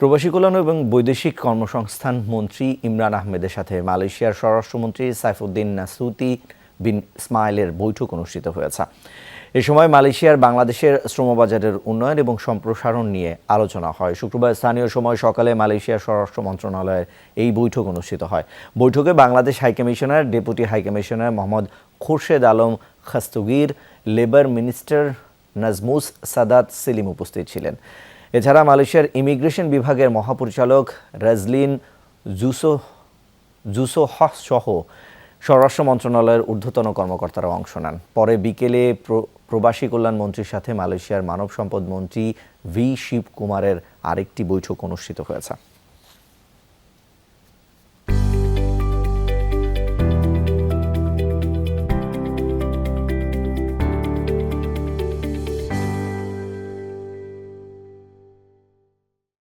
প্রবাসী কল্যাণ এবং বৈদেশিক কর্মসংস্থান মন্ত্রী ইমরান আহমেদের সাথে মালয়েশিয়ার স্বরাষ্ট্রমন্ত্রী সাইফুদ্দিন নাসুতি বিন ইসমাইলের বৈঠক অনুষ্ঠিত হয়েছে। এ সময় মালয়েশিয়ার বাংলাদেশের শ্রমবাজারের উন্নয়ন এবং সম্প্রসারণ নিয়ে আলোচনা হয়। শুক্রবার স্থানীয় সময় সকালে মালয়েশিয়ার স্বরাষ্ট্র মন্ত্রণালয়ের এই বৈঠক অনুষ্ঠিত হয়। বৈঠকে Bangladesh high commissioner deputy high commissioner Mohammad Khurshed Alam Khastagir, labour minister Nazmus Sadat Selim উপস্থিত ছিলেন। এছাড়া মালয়েশিয়ার ইমিগ্রেশন বিভাগের মহাপরিচালক রাজলিন জুসো জুসো সহ স্বরাষ্ট্র মন্ত্রণালয়ের ঊর্ধ্বতন কর্মকর্তারা অংশ নেন। পরে বিকেলে প্রবাসী কল্যাণ মন্ত্রীর সাথে মালয়েশিয়ার মানব সম্পদ মন্ত্রী ভি শিব কুমারের আরেকটি বৈঠক অনুষ্ঠিত হয়েছে।